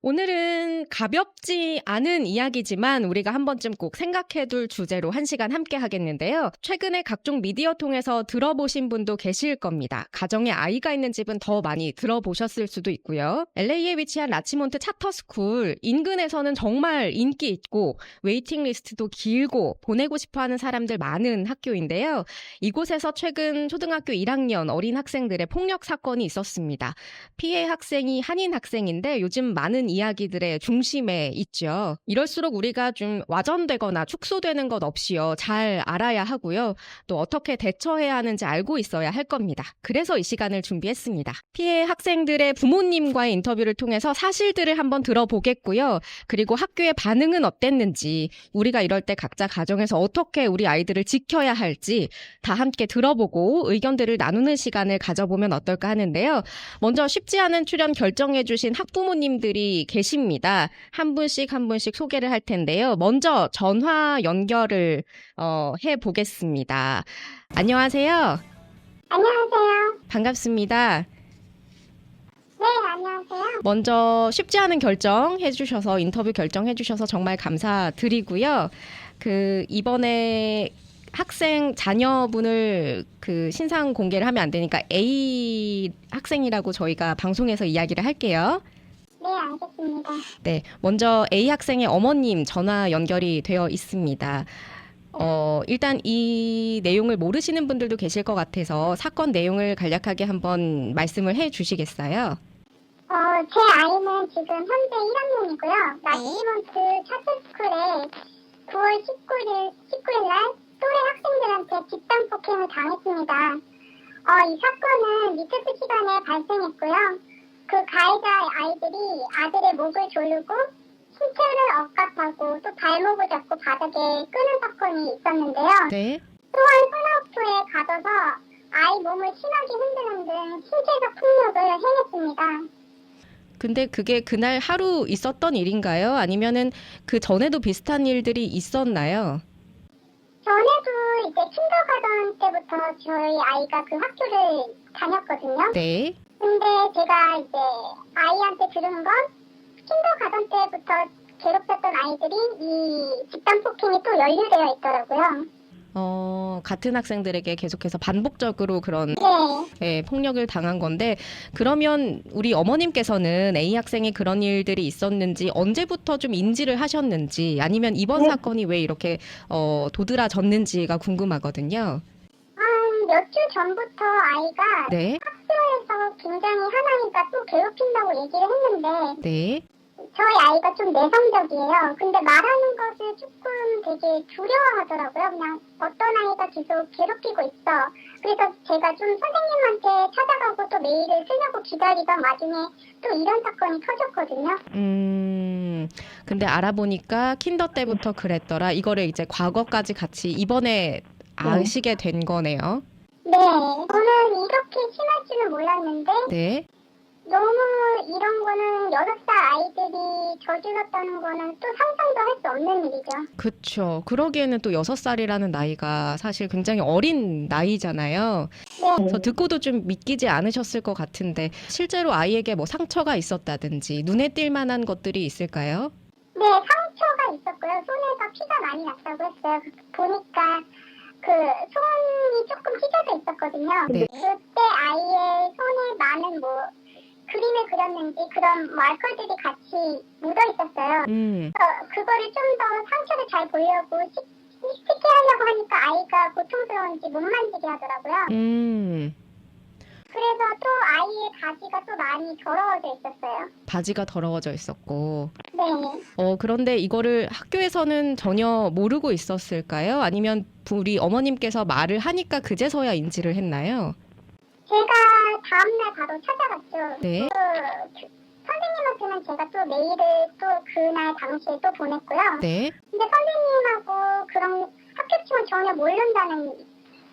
오늘은 가볍지 않은 이야기지만 우리가 한 번쯤 꼭 생각해둘 주제로 한 시간 함께 하겠는데요. 최근에 각종 미디어 통해서 들어보신 분도 계실 겁니다. 가정에 아이가 있는 집은 더 많이 들어보셨을 수도 있고요. LA에 위치한 라치몬트 차터스쿨 인근에서는 정말 인기 있고 웨이팅 리스트도 길고 보내고 싶어하는 사람들 많은 학교인데요. 이곳에서 최근 초등학교 1학년 어린 학생들의 폭력 사건이 있었습니다. 피해 학생이 한인 학생인데 요즘 많은 이야기들의 중심에 있죠. 이럴수록 우리가 좀 와전되거나 축소되는 것 없이요. 잘 알아야 하고요. 또 어떻게 대처해야 하는지 알고 있어야 할 겁니다. 그래서 이 시간을 준비했습니다. 피해 학생들의 부모님과의 인터뷰를 통해서 사실들을 한번 들어보겠고요. 그리고 학교의 반응은 어땠는지, 우리가 이럴 때 각자 가정에서 어떻게 우리 아이들을 지켜야 할지 다 함께 들어보고 의견들을 나누는 시간을 가져보면 어떨까 하는데요. 먼저 쉽지 않은 출연 결정해주신 학부모님들이 계십니다. 한 분씩 한 분씩 소개를 할 텐데요. 먼저 전화 연결을 어, 해 보겠습니다. 안녕하세요. 안녕하세요. 반갑습니다. 네, 안녕하세요. 먼저 쉽지 않은 결정 해주셔서 인터뷰 결정 해주셔서 정말 감사드리고요. 그 이번에 학생 자녀분을 그 신상 공개를 하면 안 되니까 A 학생이라고 저희가 방송에서 이야기를 할게요. 네, 알겠습니다. 네, 먼저 A 학생의 어머님 전화 연결이 되어 있습니다. 어, 일단 이 내용을 모르시는 분들도 계실 것 같아서 사건 내용을 간략하게 한번 말씀을 해 주시겠어요? 어, 제 아이는 지금 현재 1학년이고요. 나치먼트 차트스쿨에 9월 19일, 19일 날 또래 학생들한테 집단 폭행을 당했습니다. 어, 이 사건은 리세스 시간에 발생했고요. 그 가해자 아이들이 아들의 목을 조르고 신체를 억압하고 또 발목을 잡고 바닥에 끄는 사건이 있었는데요. 네. 또한 소나우프에 가둬서 아이 몸을 심하게 흔드는 등 신체적 폭력을 행했습니다. 근데 그게 그날 하루 있었던 일인가요? 아니면은 그 전에도 비슷한 일들이 있었나요? 전에도 이제 킨더가던 때부터 저희 아이가 그 학교를 다녔거든요. 네. 근데 제가 이제 아이한테 들은 건 킨더가던 때부터 괴롭혔던 아이들이 이 집단 폭행이 또 연루되어 있더라고요. 어, 같은 학생들에게 계속해서 반복적으로 그런 네. 예, 폭력을 당한 건데 그러면 우리 어머님께서는 A 학생이 그런 일들이 있었는지 언제부터 좀 인지를 하셨는지 아니면 이번 네. 사건이 왜 이렇게 어, 도드라졌는지가 궁금하거든요. 한몇주 전부터 아이가 네. 학교에서 굉장히 하나니까 또 괴롭힌다고 얘기를 했는데 네. 저희 아이가 좀 내성적이에요. 근데 말하는 것을 조금 되게 두려워하더라고요. 그냥 어떤 아이가 계속 괴롭히고 있어. 그래서 제가 좀 선생님한테 찾아가고 또 메일을 쓰려고 기다리던 와중에 또 이런 사건이 터졌거든요. 음. 근데 알아보니까 킨더 때부터 그랬더라. 이거를 이제 과거까지 같이 이번에 아시게 된 거네요. 네, 저는 이렇게 심할 줄은 몰랐는데 네. 너무 이런 거는 여섯 살 아이들이 저질렀다는 거는 또 상상도 할 수 없는 일이죠. 그쵸. 그러기에는 또 여섯 살이라는 나이가 사실 굉장히 어린 나이잖아요. 네. 그래서 듣고도 좀 믿기지 않으셨을 것 같은데 실제로 아이에게 뭐 상처가 있었다든지 눈에 띌 만한 것들이 있을까요? 네, 상처가 있었고요. 손에서 피가 많이 났다고 했어요. 보니까 그 손이 조금 찢어져 있었거든요. 네. 그때 아이의 손에 많은 뭐 그림을 그렸는지 그런 마커들이 같이 묻어 있었어요. 음, 어, 그거를 좀 더 상처를 잘 보려고 식- 식히하려고 하니까 아이가 고통스러운지 못 만지게 하더라고요. 음, 그래서 또 아이의 바지가 또 많이 더러워져 있었어요. 바지가 더러워져 있었고. 네. 어, 그런데 이거를 학교에서는 전혀 모르고 있었을까요? 아니면 우리 어머님께서 말을 하니까 그제서야 인지를 했나요? 제가 다음날 바로 찾아갔죠. 네. 그, 선생님한테는 제가 또 메일을 또 그날 당시에 또 보냈고요. 네. 근데 선생님하고 그런 학교 측은 전혀 모른다는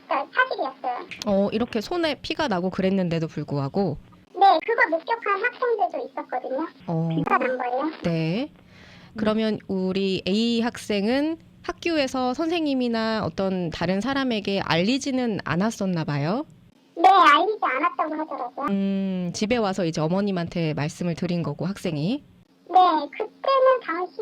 그러니까 사실이었어요. 어, 이렇게 손에 피가 나고 그랬는데도 불구하고. 네, 그거 목격한 학생들도 있었거든요. 어, 피가 난 거예요. 네. 그러면 우리 A 학생은 학교에서 선생님이나 어떤 다른 사람에게 알리지는 않았었나 봐요. 네, 알리지 않았다고 하더라고요. 음, 집에 와서 이제 어머님한테 말씀을 드린 거고 학생이. 네, 네, 그때는 당시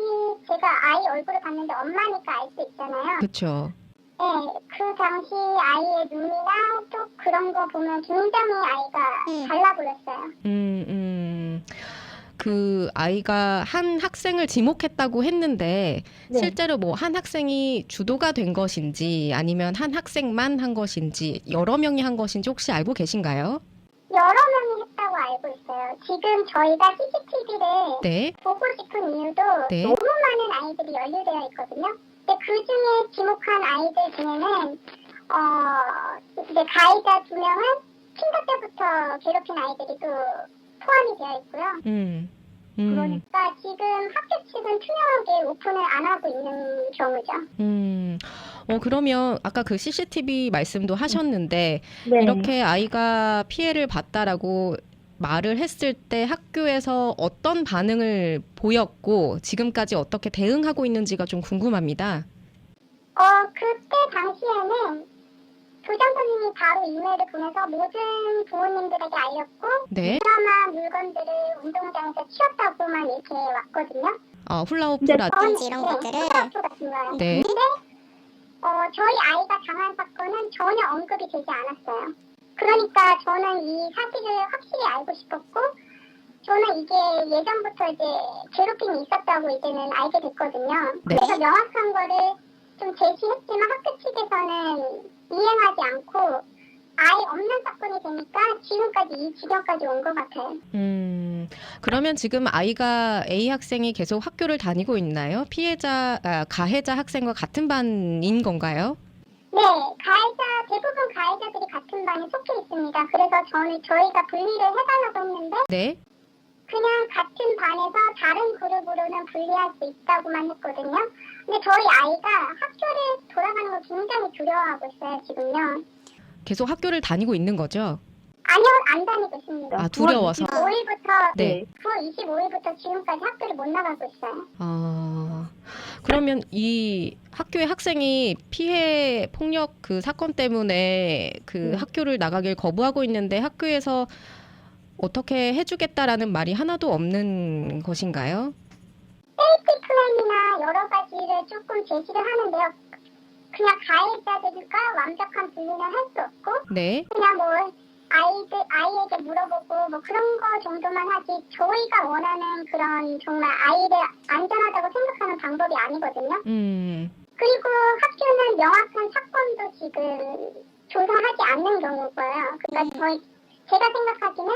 제가 아이 얼굴을 봤는데 엄마니까 알 수 있잖아요. 그쵸. 네, 그 당시 아이의 눈이나 또 그런 거 보면 굉장히 아이가 음. 달라 보였어요. 음, 음. 그 아이가 한 학생을 지목했다고 했는데 네. 실제로 뭐 한 학생이 주도가 된 것인지 아니면 한 학생만 한 것인지 여러 명이 한 것인지 혹시 알고 계신가요? 여러 명이 했다고 알고 있어요. 지금 저희가 CCTV를 네. 보고 싶은 이유도 네. 너무 많은 아이들이 연루되어 있거든요. 근데 그 중에 지목한 아이들 중에는 어 이제 가해자 두 명은 kinder 때부터 괴롭힌 아이들이 또 포함이 되어 있고요. 음. 음. 그러니까 지금 학교 측은 투명하게 오픈을 안 하고 있는 경우죠. 음. 어 그러면 아까 그 CCTV 말씀도 하셨는데 네. 이렇게 아이가 피해를 봤다라고 말을 했을 때 학교에서 어떤 반응을 보였고 지금까지 어떻게 대응하고 있는지가 좀 궁금합니다. 어 그때 당시에는 교장 선생님이 바로 이메일을 보내서 모든 부모님들에게 알렸고 네. 드라마 물건들을 운동장에서 치웠다고만 이렇게 왔거든요. 아, 훌라후프라 던지 이런 것들을? 학교 같은 거요. 네. 근데 어, 저희 아이가 당한 사건은 전혀 언급이 되지 않았어요. 그러니까 저는 이 사실을 확실히 알고 싶었고 저는 이게 예전부터 이제 괴롭힘이 있었다고 이제는 알게 됐거든요. 네. 그래서 명확한 거를 좀 제시했지만 학교 측에서는 이행하지 않고 아예 없는 사건이 되니까 지금까지 이 지경까지 온 것 같아요. 음, 그러면 지금 아이가 A 학생이 계속 학교를 다니고 있나요? 피해자, 아, 가해자 학생과 같은 반인 건가요? 네, 가해자 대부분 가해자들이 같은 반에 속해 있습니다. 그래서 저는 저희가 분리를 해달라고 했는데 네. 그냥 같은 반에서 다른 그룹으로는 분리할 수 있다고만 했거든요. 근데 저희 아이가 학교를 돌아가는 걸 굉장히 두려워하고 있어요, 지금요. 계속 학교를 다니고 있는 거죠? 아니요, 안 다니고 있습니다. 아, 두려워서. 5일부터 네. 9월 25일부터 지금까지 학교를 못 나가고 있어요. 아, 그러면 이 학교의 학생이 피해 폭력 그 사건 때문에 그 네. 학교를 나가길 거부하고 있는데 학교에서 어떻게 해주겠다라는 말이 하나도 없는 것인가요? 세이프티 플랜이나 여러 가지를 조금 제시를 하는데요. 그냥 가해자들과 완벽한 분리는 할 수 없고 네. 그냥 뭐 아이들 아이에게 물어보고 뭐 그런 거 정도만 하지 저희가 원하는 그런 정말 아이를 안전하다고 생각하는 방법이 아니거든요. 음, 그리고 학교는 명확한 사건도 지금 조사하지 않는 경우고요. 그러니까 음. 저희 제가 생각하기는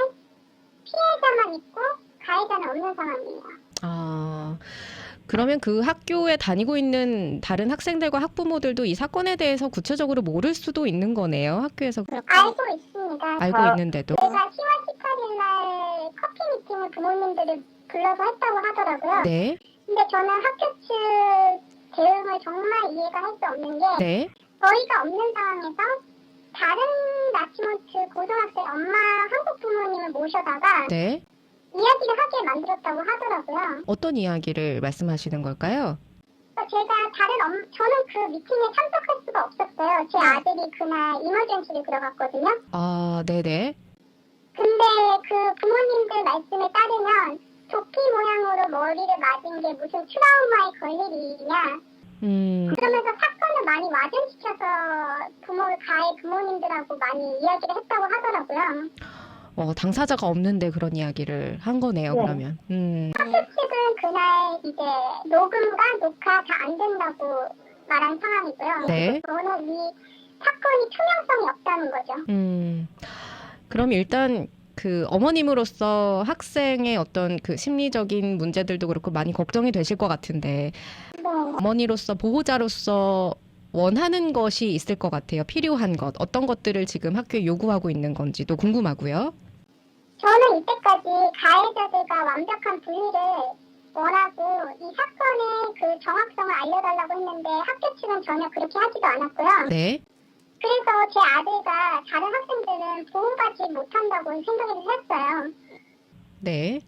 피해자만 있고 가해자는 없는 상황이에요. 아, 그러면 그 학교에 다니고 있는 다른 학생들과 학부모들도 이 사건에 대해서 구체적으로 모를 수도 있는 거네요. 학교에서 그렇게 알고 있습니다. 알고 아, 있는데도. 제가 10월 18일 날 커피 미팅을 부모님들을 불러서 했다고 하더라고요. 네. 근데 저는 학교 측 대응을 정말 이해가 할 수 없는 게 네. 저희가 없는 상황에서 다른 나치먼트 고등학생 엄마 한국 부모님을 모셔다가 네. 이야기를 하게 만들었다고 하더라고요. 어떤 이야기를 말씀하시는 걸까요? 그래서 제가 다른 엄 저는 그 미팅에 참석할 수가 없었어요. 제 아들이 그날 이머전시를 들어갔거든요. 아, 네네. 근데 그 부모님들 말씀에 따르면 도끼 모양으로 머리를 맞은 게 무슨 트라우마에 걸릴 일이냐. 음, 그러면서 사건을 많이 와전시켜서 부모, 가해 부모님들하고 많이 이야기를 했다고 하더라고요. 어, 당사자가 없는데 그런 이야기를 한 거네요, 네. 그러면. 음, 측은 그날 이제 녹음과 녹화 다 안 된다고 말한 상황이고요. 네. 저는 이 사건이 투명성이 없다는 거죠. 음. 그럼 일단 그 어머님으로서 학생의 어떤 그 심리적인 문제들도 그렇고 많이 걱정이 되실 것 같은데 네. 어머니로서 보호자로서 원하는 것이 있을 것 같아요. 필요한 것. 어떤 것들을 지금 학교에 요구하고 있는 건지도 궁금하고요. 저는 이때까지 가해자들과 완벽한 분리를 원하고 이 사건의 그 정확성을 알려달라고 했는데 학교 측은 전혀 그렇게 하지도 않았고요. 네. 그래서 제 아들과 다른 학생들은 보호받지 못한다고 생각을 했어요. 네.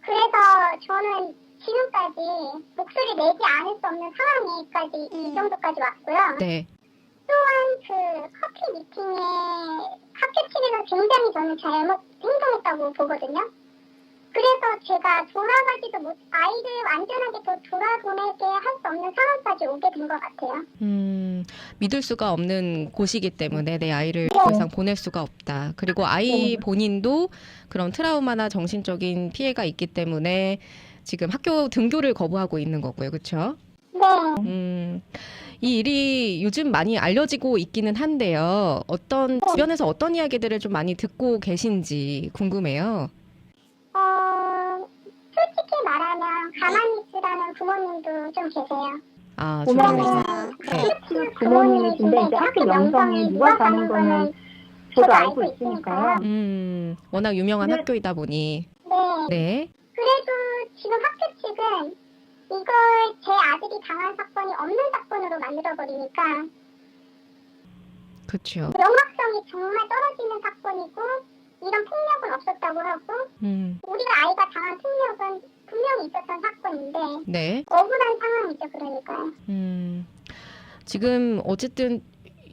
그래서 저는 지금까지 목소리 내지 않을 수 없는 상황에까지 이 음. 정도까지 왔고요. 네. 또한 그 커피 미팅에 측에서 굉장히 저는 잘못 행동했다고 보거든요. 그래서 제가 돌아가지도 못, 아이를 안전하게 더 돌아보내게 할 수 없는 상황까지 오게 된 것 같아요. 음, 믿을 수가 없는 곳이기 때문에 내 아이를 더 이상 보낼 수가 없다. 그리고 아이 본인도 그런 트라우마나 정신적인 피해가 있기 때문에 지금 학교 등교를 거부하고 있는 거고요. 그렇죠? 네. 음, 이 일이 요즘 많이 알려지고 있기는 한데요. 어떤 주변에서 어떤 이야기들을 좀 많이 듣고 계신지 궁금해요. 어, 솔직히 말하면 가만히 있으라는 부모님도 좀 계세요. 아, 고마워요. 주변에서. 네. 부모님이신데 이제 학교 명성에 누가 가는 거는 저도 알고 있으니까요. 음, 워낙 유명한 네. 학교이다 보니. 네. 네. 그래도 지금 학교 측은 이걸 제 아들이 당한 사건이 없는 사건으로 만들어버리니까 그렇죠. 명확성이 정말 떨어지는 사건이고 이런 폭력은 없었다고 하고 음, 우리가 아이가 당한 폭력은 분명히 있었던 사건인데 네. 억울한 상황이죠 그러니까요. 음, 지금 어쨌든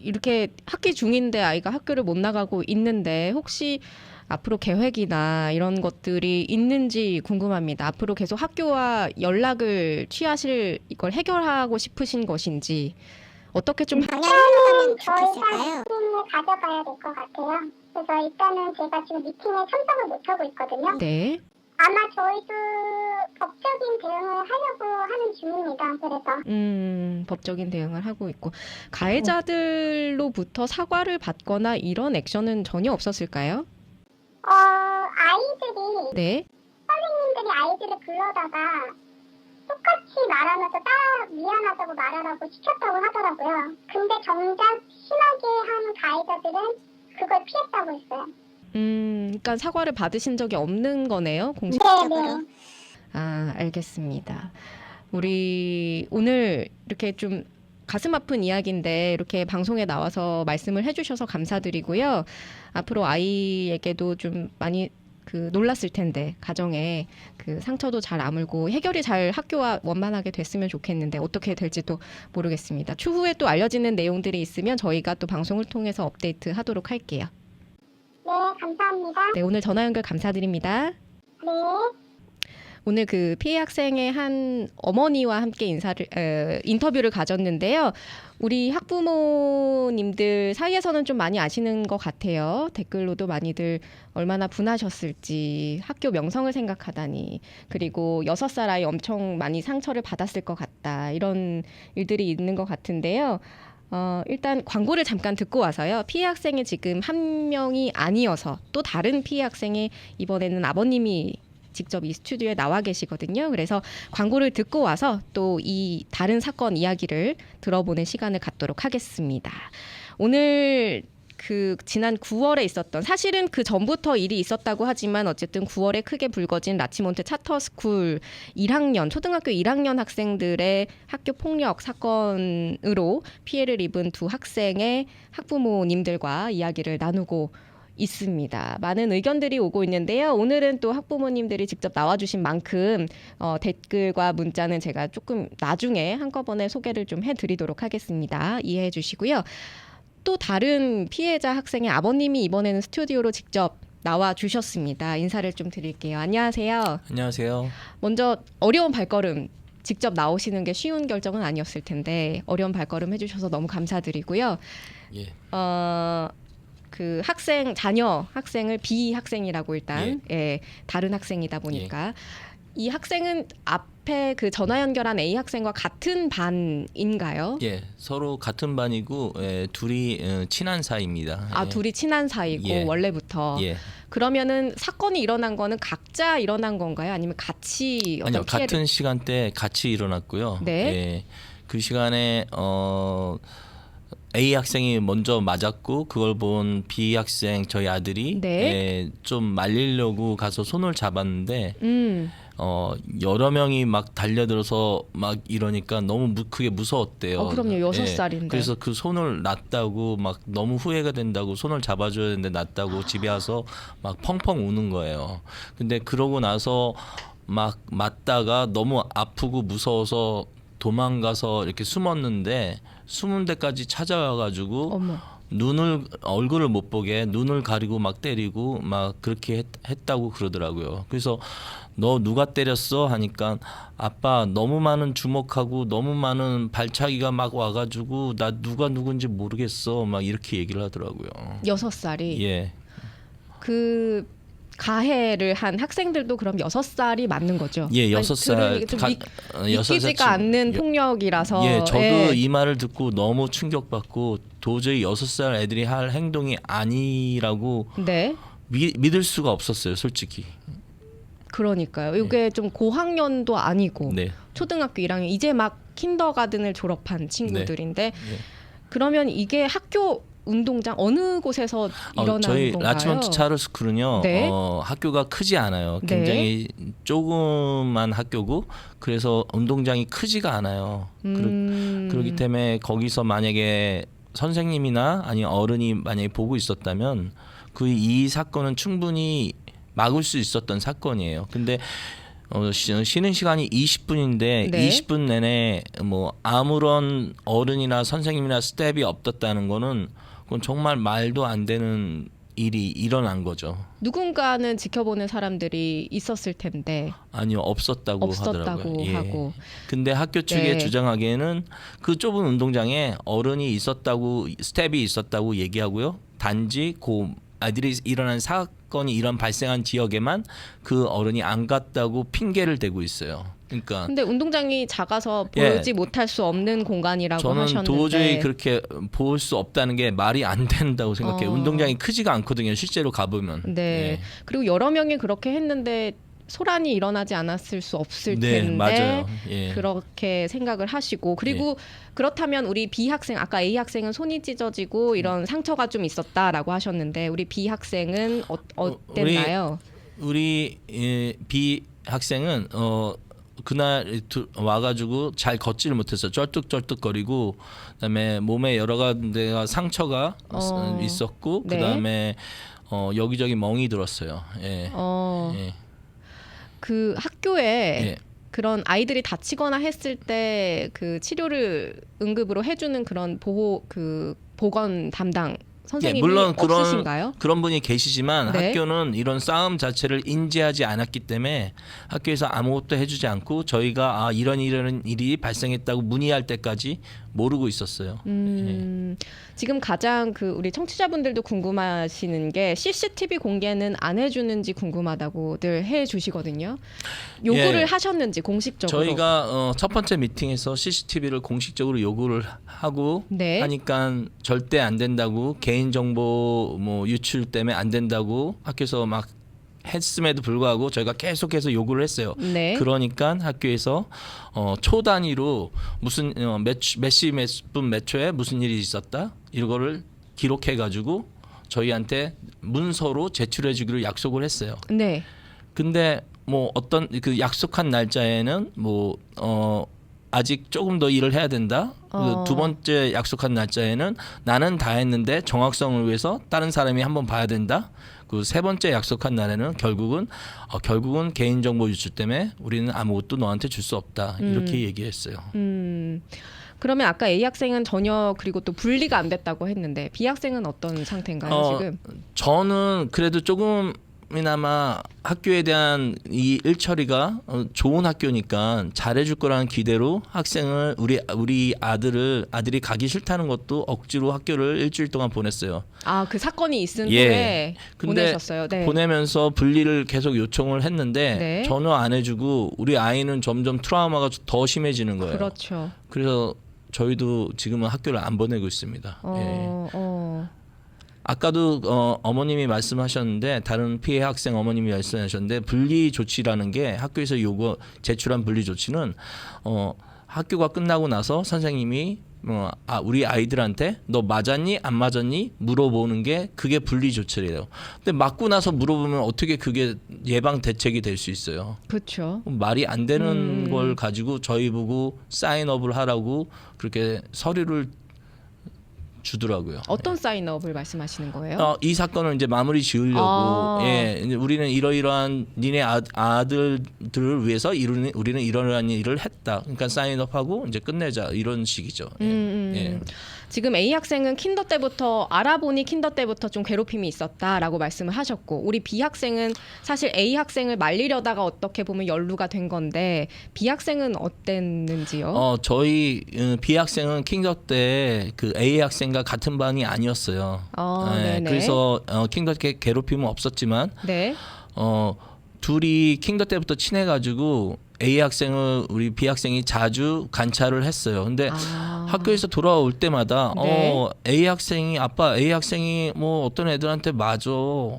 이렇게 학기 중인데 아이가 학교를 못 나가고 있는데 혹시 앞으로 계획이나 이런 것들이 있는지 궁금합니다. 앞으로 계속 학교와 연락을 취하실 이걸 해결하고 싶으신 것인지 어떻게 좀 방향을 가면 저희가 좋겠을까요? 미팅을 가져봐야 될 것 같아요. 그래서 일단은 제가 지금 미팅에 참석을 못하고 있거든요. 네. 아마 저희도 법적인 대응을 하려고 하는 중입니다. 그래서 음, 법적인 대응을 하고 있고 가해자들로부터 사과를 받거나 이런 액션은 전혀 없었을까요? 어, 아이들이 네. 선생님들이 아이들을 불러다가 똑같이 말하면서 따 미안하다고 말하라고 시켰다고 하더라고요. 근데 정작 심하게 한 가해자들은 그걸 피했다고 했어요. 음, 그러니까 사과를 받으신 적이 없는 거네요, 공식. 네네. 아, 알겠습니다. 우리 오늘 이렇게 좀 가슴 아픈 이야기인데 이렇게 방송에 나와서 말씀을 해주셔서 감사드리고요. 앞으로 아이에게도 좀 많이 그 놀랐을 텐데 가정에 그 상처도 잘 아물고 해결이 잘 학교와 원만하게 됐으면 좋겠는데 어떻게 될지도 모르겠습니다. 추후에 또 알려지는 내용들이 있으면 저희가 또 방송을 통해서 업데이트 하도록 할게요. 네, 감사합니다. 네, 오늘 전화 연결 감사드립니다. 네. 오늘 그 피해 학생의 한 어머니와 함께 인사를 에, 인터뷰를 가졌는데요. 우리 학부모님들 사이에서는 좀 많이 아시는 것 같아요. 댓글로도 많이들 얼마나 분하셨을지 학교 명성을 생각하다니 그리고 여섯 살 아이 엄청 많이 상처를 받았을 것 같다 이런 일들이 있는 것 같은데요. 어, 일단 광고를 잠깐 듣고 와서요. 피해 학생이 지금 한 명이 아니어서 또 다른 피해 학생의 이번에는 아버님이 직접 이 스튜디오에 나와 계시거든요. 그래서 광고를 듣고 와서 또 이 다른 사건 이야기를 들어보는 시간을 갖도록 하겠습니다. 오늘 그 지난 9월에 있었던 사실은 그 전부터 일이 있었다고 하지만 어쨌든 9월에 크게 불거진 라치몬트 차터스쿨 1학년 초등학교 1학년 학생들의 학교 폭력 사건으로 피해를 입은 두 학생의 학부모님들과 이야기를 나누고 있습니다. 많은 의견들이 오고 있는데요. 오늘은 또 학부모님들이 직접 나와주신 만큼 어, 댓글과 문자는 제가 조금 나중에 한꺼번에 소개를 좀 해드리도록 하겠습니다. 이해해 주시고요. 또 다른 피해자 학생의 아버님이 이번에는 스튜디오로 직접 나와 주셨습니다. 인사를 좀 드릴게요. 안녕하세요. 안녕하세요. 먼저 어려운 발걸음 직접 나오시는 게 쉬운 결정은 아니었을 텐데 어려운 발걸음 해주셔서 너무 감사드리고요. 예. 어, 그 학생 자녀 학생을 B 학생이라고 일단 예. 다른 학생이다 보니까 이 학생은 앞 에 그 전화 연결한 A 학생과 같은 반인가요? 예. 서로 같은 반이고 예, 둘이 어, 친한 사이입니다. 아 예. 둘이 친한 사이고 예. 원래부터 예. 그러면은 사건이 일어난 거는 각자 일어난 건가요? 아니면 같이 어떤 아니요. 피해를 같은 시간대 같이 일어났고요. 네. 예. 그 시간에 어 A 학생이 먼저 맞았고 그걸 본 B 학생 저희 아들이 네. 예, 좀 말리려고 가서 손을 잡았는데 음. 어 여러 명이 막 달려들어서 막 이러니까 너무 무, 크게 무서웠대요. 어, 그럼요. 여섯 예. 살인데. 그래서 그 손을 놨다고 막 너무 후회가 된다고 손을 잡아줘야 되는데 놨다고 집에 와서 막 펑펑 우는 거예요. 근데 그러고 나서 막 맞다가 너무 아프고 무서워서 도망가서 이렇게 숨었는데 숨은 데까지 찾아와가지고 어머. 눈을 얼굴을 못 보게 눈을 가리고 막 때리고 막 그렇게 했, 했다고 그러더라고요. 그래서 너 누가 때렸어 하니까 아빠 너무 많은 주먹하고 너무 많은 발차기가 막 와가지고 나 누가 누군지 모르겠어 막 이렇게 얘기를 하더라고요. 여섯 살이 예. 그 가해를 한 학생들도 그럼 여섯 살이 맞는 거죠? 예, 여섯 살 믿, 믿기지가 살 않는 친- 폭력이라서 예, 저도 예. 이 말을 듣고 너무 충격받고 도저히 여섯 살 애들이 할 행동이 아니라고 네. 미, 믿을 수가 없었어요, 솔직히. 그러니까요. 이게 좀 고학년도 아니고 네. 초등학교 1학년 이제 막 킨더가든을 졸업한 친구들인데 네. 그러면 이게 학교 운동장 어느 곳에서 어, 일어나는 저희 건가요? 라치먼트 차르 스쿨은요. 네. 어, 학교가 크지 않아요. 네. 굉장히 조그만 학교고 그래서 운동장이 크지가 않아요. 음, 그렇기 때문에 거기서 만약에 선생님이나 아니 어른이 만약에 보고 있었다면 그 이 사건은 충분히 막을 수 있었던 사건이에요. 근데 어, 쉬, 쉬는 시간이 20분인데 네. 20분 내내 뭐 아무런 어른이나 선생님이나 스텝이 없었다는 거는 그건 정말 말도 안 되는 일이 일어난 거죠. 누군가는 지켜보는 사람들이 있었을 텐데 아니요 없었다고 없었다고 하더라고요. 예. 하고 근데 학교 측에 네. 주장하기에는 그 좁은 운동장에 어른이 있었다고 스텝이 있었다고 얘기하고요. 단지 그 아이들이 일어난 사건이 이런 발생한 지역에만 그 어른이 안 갔다고 핑계를 대고 있어요. 그러니까 근데 운동장이 작아서 예. 보지 못할 수 없는 공간이라고 저는 하셨는데 도저히 그렇게 볼 수 없다는 게 말이 안 된다고 생각해요. 어. 운동장이 크지가 않거든요. 실제로 가보면. 네. 예. 그리고 여러 명이 그렇게 했는데 소란이 일어나지 않았을 수 없을 네, 텐데 맞아요. 예. 그렇게 생각을 하시고 그리고 그렇다면 우리 B 학생 아까 A 학생은 손이 찢어지고 이런 상처가 좀 있었다라고 하셨는데 우리 B 학생은 어, 어땠나요? 우리 예, B 학생은 어 그날 두- 와가지고 잘 걷지를 못했어 쩔뚝쩔뚝거리고 그다음에 몸에 여러 가지가 상처가 어. 있었고 네. 그다음에 어 여기저기 멍이 들었어요. 예. 어, 예. 그 학교에 예. 그런 아이들이 다치거나 했을 때 그 치료를 응급으로 해주는 그런 보호 그 보건 담당 선생님이 예, 물론 그런- 없으신가요? 그런 분이 계시지만 네. 학교는 이런 싸움 자체를 인지하지 않았기 때문에 학교에서 아무것도 해주지 않고 저희가 아 이런 이런 일이 발생했다고 문의할 때까지 모르고 있었어요. 음, 지금 가장 그 우리 청취자분들도 궁금하시는 게 CCTV 공개는 안 해주는지 궁금하다고들 해주시거든요. 요구를 예. 하셨는지 공식적으로. 저희가 어, 첫 번째 미팅에서 CCTV를 공식적으로 요구를 하고 네. 하니까 절대 안 된다고 개인 정보 뭐 유출 때문에 안 된다고 학교에서 막 했음에도 불구하고 저희가 계속해서 요구를 했어요. 네. 그러니까 학교에서 어, 초 단위로 무슨 어, 몇시몇분 몇 초에 무슨 일이 있었다 이거를 기록해 가지고 저희한테 문서로 제출해 주기로 약속을 했어요. 네. 근데 뭐 어떤 그 약속한 날짜에는 뭐 어 아직 조금 더 일을 해야 된다. 어. 그두 번째 약속한 날짜에는 나는 다 했는데 정확성을 위해서 다른 사람이 한번 봐야 된다. 그 세 번째 약속한 날에는 결국은 어, 결국은 개인 정보 유출 때문에 우리는 아무것도 너한테 줄 수 없다. 이렇게 음. 얘기했어요. 음. 그러면 아까 A 학생은 전혀 그리고 또 분리가 안 됐다고 했는데 B 학생은 어떤 상태인가요 어, 지금? 저는 그래도 조금 이나마 학교에 대한 이 일처리가 어, 좋은 학교니까 잘해줄 거라는 기대로 학생을 우리 우리 아들을 아들이 가기 싫다는 것도 억지로 학교를 일주일 동안 보냈어요. 아 그 사건이 있은 예. 후에 보내셨어요. 네. 보내면서 분리를 계속 요청을 했는데 네. 전혀 안 해주고 우리 아이는 점점 트라우마가 더 심해지는 거예요. 그렇죠. 그래서 저희도 지금은 학교를 안 보내고 있습니다. 예. 어, 어. 아까도 어, 어머님이 말씀하셨는데 다른 피해 학생 어머님이 말씀하셨는데 분리 조치라는 게 학교에서 요구 제출한 분리 조치는 어, 학교가 끝나고 나서 선생님이 어, 아 우리 아이들한테 너 맞았니 안 맞았니 물어보는 게 그게 분리 조치래요. 근데 맞고 나서 물어보면 어떻게 그게 예방 대책이 될 수 있어요? 그렇죠. 말이 안 되는 음. 걸 가지고 저희 보고 사인업을 하라고 그렇게 서류를 주더라고요. 어떤 사인업을 말씀하시는 거예요? 어, 이 사건을 이제 마무리 지으려고 아. 예 이제 우리는 이러이러한 니네 아, 아들들을 위해서 이루는 우리는 이러이러한 일을 했다 그러니까 사인업하고 이제 끝내자 이런 식이죠 예. 음, 음. 예. 지금 A 학생은 킨더 때부터 알아보니 킨더 때부터 좀 괴롭힘이 있었다라고 말씀을 하셨고 우리 B 학생은 사실 A 학생을 말리려다가 어떻게 보면 연루가 된 건데 B 학생은 어땠는지요? 어 저희 어, B 학생은 킹더 때그 A 학생과 같은 반이 아니었어요 어, 예, 네네. 그래서 어, 킹더 때 괴롭힘은 없었지만 네. 어 둘이 킹더 때부터 친해가지고 A 학생을 우리 B 학생이 자주 관찰을 했어요 근데 아. 학교에서 돌아올 때마다 네. 어 A 학생이 아빠 A 학생이 뭐 어떤 애들한테 맞아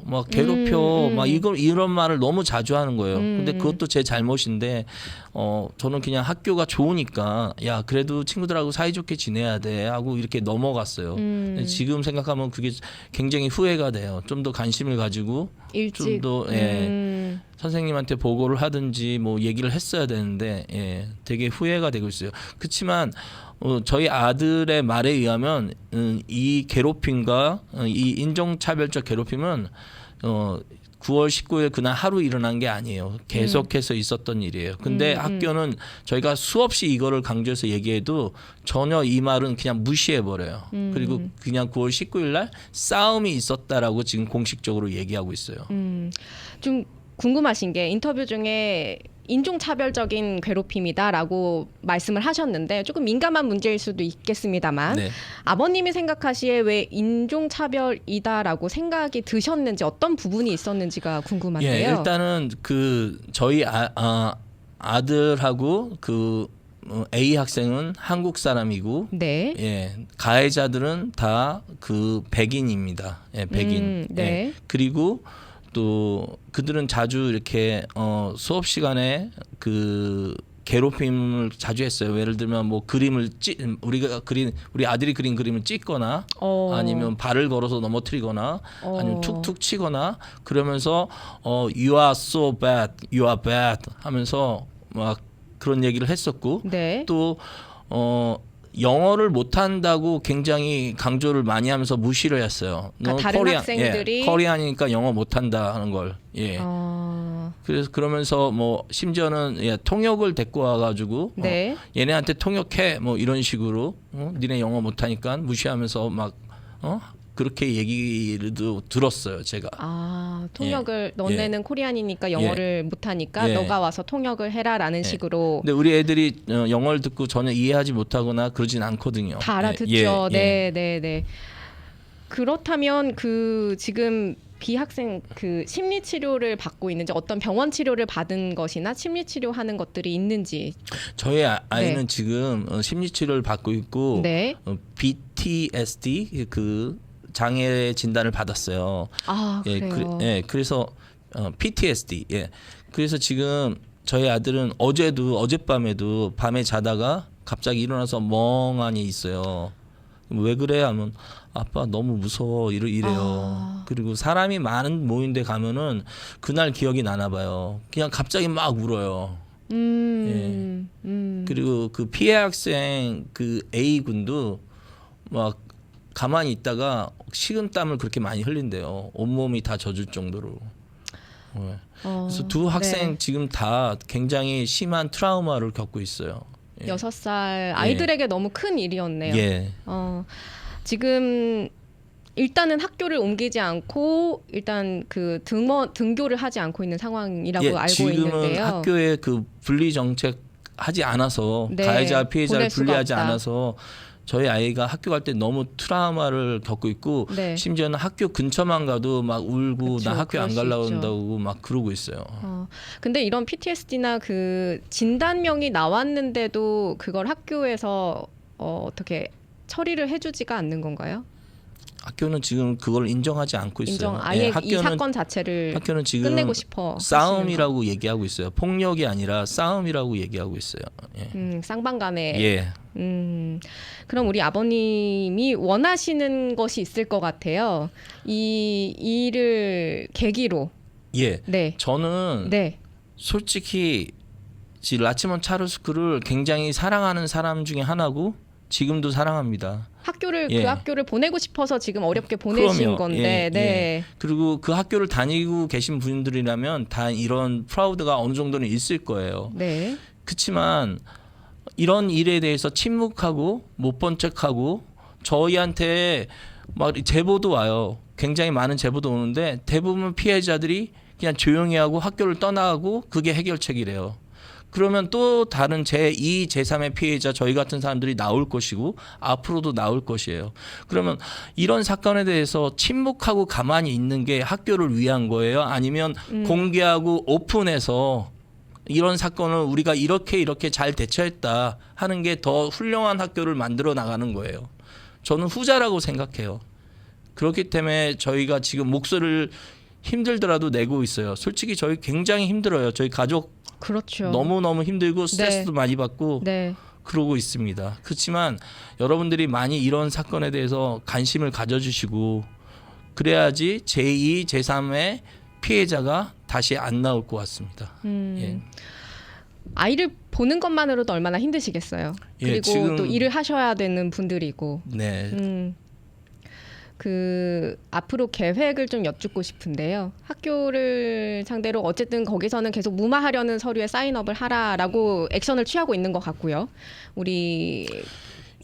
막 괴롭혀 음, 음. 막 이걸 이런 말을 너무 자주 하는 거예요. 음, 근데 음. 그것도 제 잘못인데 어 저는 그냥 학교가 좋으니까 야 그래도 친구들하고 사이좋게 지내야 돼 하고 이렇게 넘어갔어요. 음, 지금 생각하면 그게 굉장히 후회가 돼요. 좀 더 관심을 가지고 좀 더, 예. 음, 선생님한테 보고를 하든지 뭐 얘기를 했어야 되는데 예, 되게 후회가 되고 있어요. 그렇지만 어, 저희 아들의 말에 의하면 음, 이 괴롭힘과 어, 이 인종차별적 괴롭힘은 어, 9월 19일 그날 하루 일어난 게 아니에요. 계속해서 있었던 일이에요. 근데 음, 음. 학교는 저희가 수없이 이거를 강조해서 얘기해도 전혀 이 말은 그냥 무시해 버려요. 음. 그리고 그냥 9월 19일 날 싸움이 있었다라고 지금 공식적으로 얘기하고 있어요. 음, 좀 궁금하신 게 인터뷰 중에 인종차별적인 괴롭힘이다라고 말씀을 하셨는데 조금 민감한 문제일 수도 있겠습니다만 네. 아버님이 생각하시에 왜 인종차별이다라고 생각이 드셨는지 어떤 부분이 있었는지가 궁금한데요. 예, 일단은 그 저희 아, 아 아들하고 그 어, A 학생은 한국 사람이고 네. 예, 가해자들은 다 그 백인입니다. 예, 백인. 음, 네. 예. 그리고 또 그들은 자주 이렇게 어 수업 시간에 그 괴롭힘을 자주 했어요. 예를 들면 뭐 그림을 찌 우리가 그린 우리 아들이 그린 그림을 찍거나 어, 아니면 발을 걸어서 넘어뜨리거나 어. 아니면 툭툭 치거나 그러면서 어 you are so bad, you are bad 하면서 막 그런 얘기를 했었고 네. 또어 영어를 못한다고 굉장히 강조를 많이 하면서 무시를 했어요. 그러니까 다른 코리안- 학생들이- 예, 코리안이니까 영어 못한다 하는 걸. 예. 어, 그래서 그러면서 뭐 심지어는 예, 통역을 데리고 와가지고 어, 네. 얘네한테 통역해 뭐 이런 식으로 어? 니네 영어 못하니까 무시하면서 막 어? 그렇게 얘기도 들었어요 제가 아, 통역을 너네는 코리안이니까 예. 영어를 못하니까 예. 너가 와서 통역을 해라라는 식으로 근데 우리 애들이 어, 영어를 듣고 전혀 이해하지 못하거나 그러진 않거든요 다 알아듣죠. 예, 예, 예. 네, 네, 네. 그렇다면 그 지금 B 학생 그 심리 치료를 받고 있는지 어떤 병원 치료를 받은 것이나 심리 치료하는 것들이 있는지. 저희 아, 아이는 네. 지금 어, 심리 치료를 받고 있고 네. 어, BTSD 그 장애 진단을 받았어요 아, 예, 그래요. 그, 예, 그래서 어, PTSD. 예. 그래서 지금 저희 아들은 어제도 어젯밤에도 밤에 자다가 갑자기 일어나서 멍하니 있어요. 왜 그래 하면 아빠 너무 무서워 이래 이래요. 아. 그리고 사람이 많은 모임데 가면은 그날 기억이 나나 봐요. 그냥 갑자기 막 울어요. 음. 음. 그리고 그 피해 학생 그 A 군도 막 가만히 있다가 식은땀을 그렇게 많이 흘린대요. 온몸이 다 젖을 정도로. 네. 어, 그래서 두 학생 네. 지금 다 굉장히 심한 트라우마를 겪고 있어요. 예. 여섯 살 아이들에게 너무 큰 일이었네요. 예. 어, 지금 일단은 학교를 옮기지 않고 일단 그 등원 등교를 하지 않고 있는 상황이라고 예, 알고 지금은 있는데요. 학교에 그 분리 정책 하지 않아서 네, 가해자 피해자를 분리하지. 않아서 저희 아이가 학교 갈 때 너무 트라우마를 겪고 있고 네. 심지어는 학교 근처만 가도 막 울고 그쵸, 나 학교 안 있죠. 한다고 막 그러고 있어요. 어, 근데 이런 PTSD나 그 진단명이 나왔는데도 그걸 학교에서 어, 어떻게 처리를 해주지가 않는 건가요? 학교는 지금 그걸 인정하지 않고 있어요. 인정 예, 아예 이 학교는 사건 자체를 학교는 지금 끝내고 싶어 싸움이라고 얘기하고 있어요. 폭력이 아니라 싸움이라고 얘기하고 있어요. 예. 거. 음, 쌍방간에 예. 음, 그럼 우리 아버님이 원하시는 것이 있을 것 같아요. 이 일을 계기로 예. 네, 저는 네, 솔직히 지 라치먼 차르스크를 굉장히 사랑하는 사람 중에 하나고 지금도 사랑합니다. 학교를 예. 그 학교를 보내고 싶어서 지금 어렵게 보내신 그럼요. 건데, 예, 네. 그리고 그 학교를 다니고 계신 분들이라면 다 이런 프라우드가 어느 정도는 있을 거예요. 네. 그렇지만 이런 일에 대해서 침묵하고 못 본 척하고 저희한테 막 제보도 와요. 굉장히 많은 제보도 오는데 대부분 피해자들이 그냥 조용히 하고 학교를 떠나고 그게 해결책이래요. 그러면 또 다른 제2, 제3의 피해자 저희 같은 사람들이 나올 것이고 앞으로도 나올 것이에요. 그러면 이런 사건에 대해서 침묵하고 가만히 있는 게 학교를 위한 거예요? 아니면 공개하고 오픈해서 이런 사건을 우리가 이렇게 이렇게 잘 대처했다 하는 게 더 훌륭한 학교를 만들어 나가는 거예요. 저는 후자라고 생각해요. 그렇기 때문에 저희가 지금 목소리를 힘들더라도 내고 있어요. 솔직히 저희 굉장히 힘들어요. 저희 가족 그렇죠. 너무 너무 힘들고 스트레스도 많이 받고 네. 그러고 있습니다. 그렇지만 여러분들이 많이 이런 사건에 대해서 관심을 가져주시고 그래야지 제2, 제3의 피해자가 다시 안 나올 것 같습니다. 음. 예. 아이를 보는 것만으로도 얼마나 힘드시겠어요. 예, 그리고 지금- 또 일을 하셔야 되는 분들이고. 네. 음. 그 앞으로 계획을 좀 여쭙고 싶은데요. 학교를 상대로 어쨌든 거기서는 계속 무마하려는 서류에 사인업을 하라라고 액션을 취하고 있는 것 같고요. 우리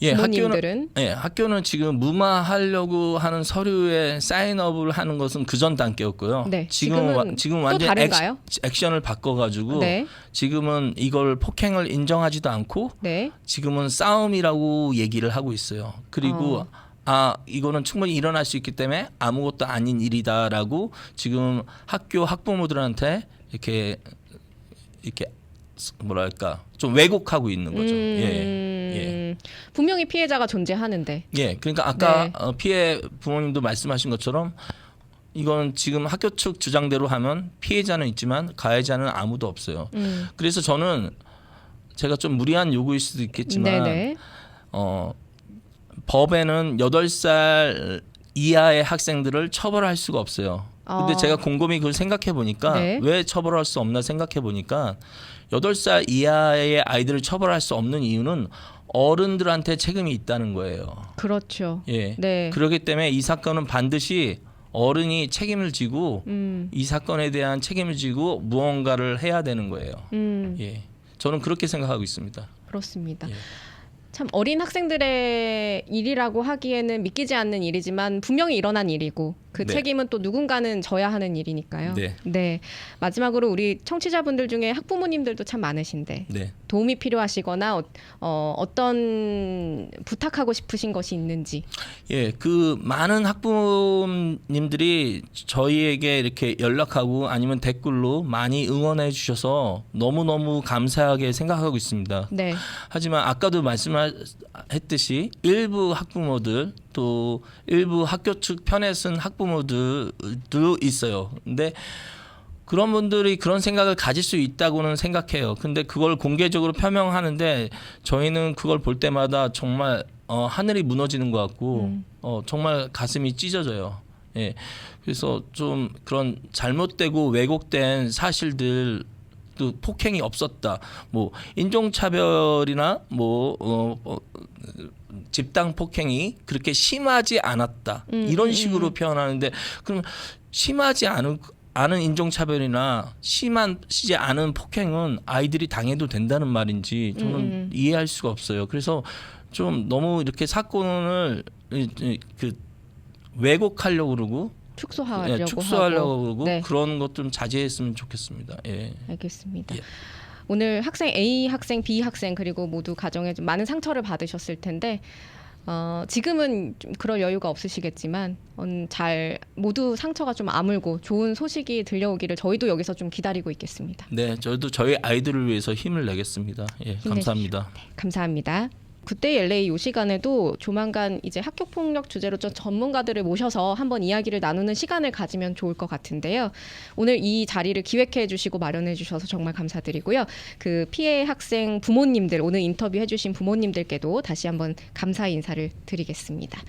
예, 학교는 예, 학교는 지금 무마하려고 하는 서류에 사인업을 하는 것은 그전 단계였고요. 네, 지금 지금은 와, 지금 또 완전 다른가요? 액션을 바꿔가지고 네, 지금은 이걸 폭행을 인정하지도 않고 네, 지금은 싸움이라고 얘기를 하고 있어요. 그리고 어. 아 이거는 충분히 일어날 수 있기 때문에 아무것도 아닌 일이다라고 지금 학교 학부모들한테 이렇게 이렇게 뭐랄까 좀 왜곡하고 있는 거죠. 예. 음, 분명히 피해자가 존재하는데. 예, 그러니까 아까 네. 어, 피해 부모님도 말씀하신 것처럼 이건 지금 학교 측 주장대로 하면 피해자는 있지만 가해자는 아무도 없어요. 음, 그래서 저는 제가 좀 무리한 요구일 수도 있겠지만 네네. 어, 법에는 8살 이하의 학생들을 처벌할 수가 없어요. 근데 어. 제가 곰곰이 그걸 생각해 보니까 네. 왜 처벌할 수 없나 생각해 보니까 8살 이하의 아이들을 처벌할 수 없는 이유는 어른들한테 책임이 있다는 거예요. 그렇죠. 예. 네. 그렇기 때문에 이 사건은 반드시 어른이 책임을 지고 음, 이 사건에 대한 책임을 지고 무언가를 해야 되는 거예요. 음, 예. 저는 그렇게 생각하고 있습니다. 그렇습니다. 예. 참 어린 학생들의 일이라고 하기에는 믿기지 않는 일이지만 분명히 일어난 일이고 그 네. 책임은 또 누군가는 져야 하는 일이니까요. 네. 마지막으로 우리 청취자분들 중에 학부모님들도 참 많으신데 네. 도움이 필요하시거나 어, 어떤 부탁하고 싶으신 것이 있는지. 예, 그 많은 학부모님들이 저희에게 이렇게 연락하고 아니면 댓글로 많이 응원해 주셔서 너무 너무 감사하게 생각하고 있습니다. 네. 하지만 아까도 말씀 했듯이 일부 학부모들 또 일부 학교 측 편에 쓴 학부모들도 있어요. 근데 그런 분들이 그런 생각을 가질 수 있다고는 생각해요. 근데 그걸 공개적으로 표명하는데 저희는 그걸 볼 때마다 정말 어, 하늘이 무너지는 것 같고 음. 어, 정말 가슴이 찢어져요. 예. 그래서 좀 그런 잘못되고 왜곡된 사실들 또 폭행이 없었다. 뭐 인종차별이나 뭐 어, 어, 집단 폭행이 그렇게 심하지 않았다. 음, 이런 음, 식으로 음. 표현하는데 그럼 심하지 않은 않은 인종차별이나 심하지 않은 폭행은 아이들이 당해도 된다는 말인지 저는 음, 음. 이해할 수가 없어요. 그래서 좀 너무 이렇게 사건을 그 왜곡하려고 그러고 축소하려고 예, 축소하려고 하고. 그러고 네. 그런 것 좀 자제했으면 좋겠습니다. 예. 알겠습니다. 예. 오늘 학생 A 학생, B 학생 그리고 모두 가정에 좀 많은 상처를 받으셨을 텐데 어, 지금은 좀 그럴 여유가 없으시겠지만 음, 잘 모두 상처가 좀 아물고 좋은 소식이 들려오기를 저희도 여기서 좀 기다리고 있겠습니다. 네, 저희도 저희 아이들을 위해서 힘을 내겠습니다. 예, 감사합니다. 감사합니다. 그때 LA 요 시간에도 조만간 이제 학교 폭력 주제로 좀 전문가들을 모셔서 한번 이야기를 나누는 시간을 가지면 좋을 것 같은데요. 오늘 이 자리를 기획해 주시고 마련해 주셔서 정말 감사드리고요. 그 피해 학생 부모님들 오늘 인터뷰해 주신 부모님들께도 다시 한번 감사 인사를 드리겠습니다.